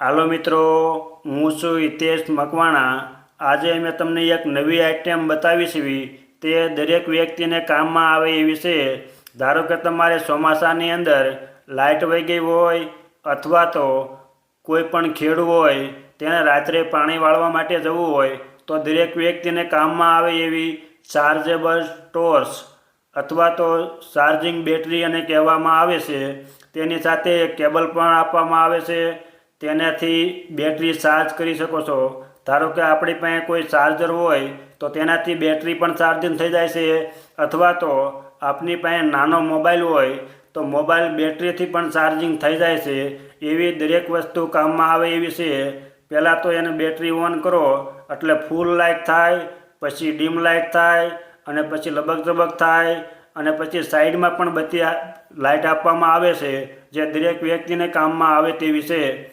હાલો મિત્રો, હું છું હિતેશ મકવાણા. આજે મેં તમને એક નવી આઇટમ બતાવી છે તે દરેક વ્યક્તિને કામમાં આવે એવી છે ધારો કે તમારે ચોમાસાની અંદર લાઇટ વહી ગઈ હોય અથવા તો કોઈ પણ ખેડ હોય, તેને રાત્રે પાણી વાળવા માટે જવું હોય, તો દરેક વ્યક્તિને કામમાં આવે એવી ચાર્જેબલ ટોર્ચ અથવા તો ચાર્જિંગ બેટરી અને કહેવામાં આવે છે. તેની સાથે એક કેબલ પણ આપવામાં આવે છે. તેનાથી બેટરી ચાર્જ કરી શકો છો. ધારો કે આપણી પાસે કોઈ ચાર્જર હોય, તો તેનાથી બેટરી પણ ચાર્જિંગ થઈ જાય છે. અથવા તો આપની પાસે નાનો મોબાઈલ હોય, તો મોબાઈલ બેટરીથી પણ ચાર્જિંગ થઈ જાય છે. એવી દરેક વસ્તુ કામમાં આવે એવી છે. પહેલાં તો એને બેટરી ઓન કરો, એટલે ફૂલ લાઇટ થાય, પછી ડીમ લાઇટ થાય, અને પછી લબક ઝબક થાય, અને પછી સાઈડમાં પણ બધી લાઇટ આપવામાં આવે છે, જે દરેક વ્યક્તિને કામમાં આવે તેવી છે.